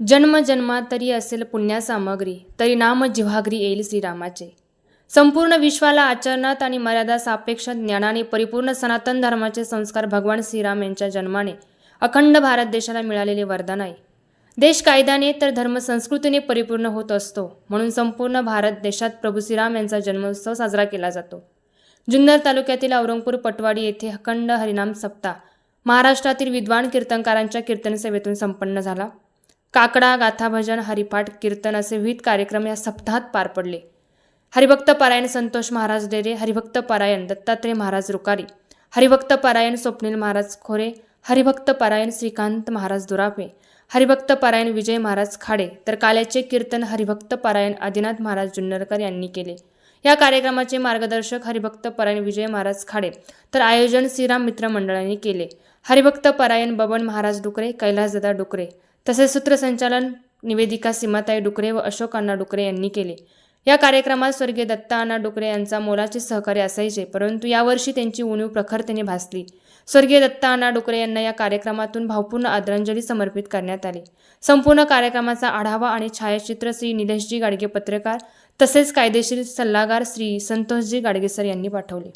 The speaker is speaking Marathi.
जन्मजन्मात तरी असेल पुण्या सामग्री तरी नाम जिव्हागरी येईल श्रीरामाचे. संपूर्ण विश्वाला आचरणात आणि मर्यादा सापेक्ष ज्ञानाने परिपूर्ण सनातन धर्माचे संस्कार भगवान श्रीराम यांच्या जन्माने अखंड भारत देशाला मिळालेले वरदान आहे देश कायद्याने तर धर्म संस्कृतीने परिपूर्ण होत असतो म्हणून संपूर्ण भारत देशात प्रभू श्रीराम यांचा जन्मोत्सव साजरा केला जातो. जुन्नर तालुक्यातील औरंगपूर पटवाडी येथे अखंड हरिनाम सप्ताह महाराष्ट्रातील विद्वान कीर्तनकारांच्या कीर्तनसेवेतून संपन्न झाला. काकडा गाथाभजन हरिपाठ कीर्तन असे विविध कार्यक्रम या सप्ताहात पार पडले. हरिभक्त परायण संतोष महाराज डेरे हरिभक्त परायण दत्तात्रय महाराज रुकारी हरिभक्त परायण स्वप्नील महाराज खोरे हरिभक्त परायण श्रीकांत महाराज दुरापे हरिभक्त परायण विजय महाराज खाडे तर काल्याचे कीर्तन हरिभक्त परायण आदिनाथ महाराज जुन्नरकर यांनी केले. या कार्यक्रमाचे मार्गदर्शक हरिभक्त परायण विजय महाराज खाडे तर आयोजन श्रीराम मित्र मंडळाने केले. हरिभक्त परायण बबन महाराज डुकरे कैलासदादा डुकरे तसेच सूत्रसंचालन निवेदिका सीमाताई डुकरे व अशोक अण्णा डुकरे यांनी केले. या कार्यक्रमात स्वर्गीय दत्ता अण्णा डुकरे यांचा मोलाचे सहकार्य असायचे परंतु यावर्षी त्यांची उणीव प्रखरतेने भासली. स्वर्गीय दत्ता अण्णा डुकरे यांना या कार्यक्रमातून भावपूर्ण आदरांजली समर्पित करण्यात आली. संपूर्ण कार्यक्रमाचा आढावा आणि छायाचित्र श्री निलेशजी गाडगे पत्रकार तसेच कायदेशीर सल्लागार श्री संतोषजी गाडगेसर यांनी पाठवले.